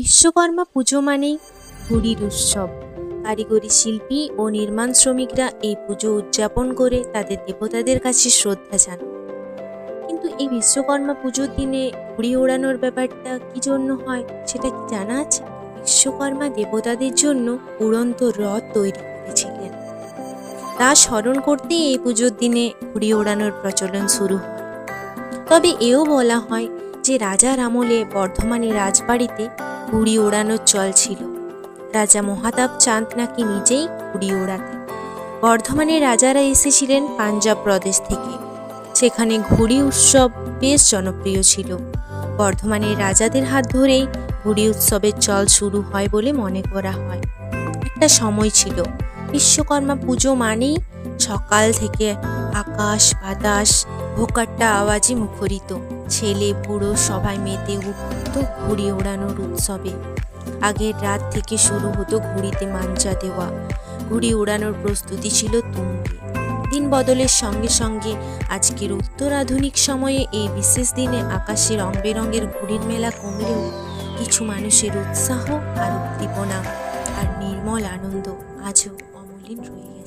বিশ্বকর্মা পুজো মানেই ঘুড়ির উৎসব। কারিগরি শিল্পী ও নির্মাণ শ্রমিকরা এই পুজো উদযাপন করে তাদের দেবতাদের কাছে শ্রদ্ধা জানান কিন্তু এই বিশ্বকর্মা পুজোর দিনে ঘুড়ি ওড়ানোর ব্যাপারটা কি জন্য হয়, সেটা কি জানা আছে? বিশ্বকর্মা দেবতাদের জন্য উড়ন্ত রথ তৈরি করেছিলেন। তা স্মরণ করতে এই পুজোর দিনে ঘুড়ি ওড়ানোর প্রচলন শুরু হয়। তবে এও বলা হয় যে রাজার আমলে বর্ধমানের রাজবাড়িতে ঘুড়ি ওড়ানোর চল ছিল। রাজা মহাতাব চাঁদ নাকি নিজেই ঘুড়ি ওড়াতেন। বর্ধমানের রাজারা এসেছিলেন পাঞ্জাব প্রদেশ থেকে। সেখানে ঘুড়ি উৎসব বেশ জনপ্রিয় ছিল। বর্ধমানের রাজাদের হাত ধরেই ঘুড়ি উৎসবের চল শুরু হয় বলে মনে করা হয়। একটা সময় ছিল। বিশ্বকর্মা পুজো মানেই সকাল থেকে আকাশ বাতাস, ভোকাট্টা আওয়াজে মুখরিত। ছেলে বুড়ো সবাই মেতে উঠত ঘুড়ি ওড়ানোর উৎসবে। আগের রাত থেকে শুরু হতো ঘুড়িতে মাঞ্জা দেওয়া। ঘুড়ি ওড়ানোর প্রস্তুতি ছিল তুঙ্গে। দিন বদলের সঙ্গে সঙ্গে আজকের উত্তর আধুনিক সময়ে এই বিশেষ দিনে আকাশে রং বেরঙের ঘুড়ির মেলা কমলেও কিছু মানুষের উৎসাহ আর উদ্দীপনা আর নির্মল আনন্দ আজও অমলিন রয়ে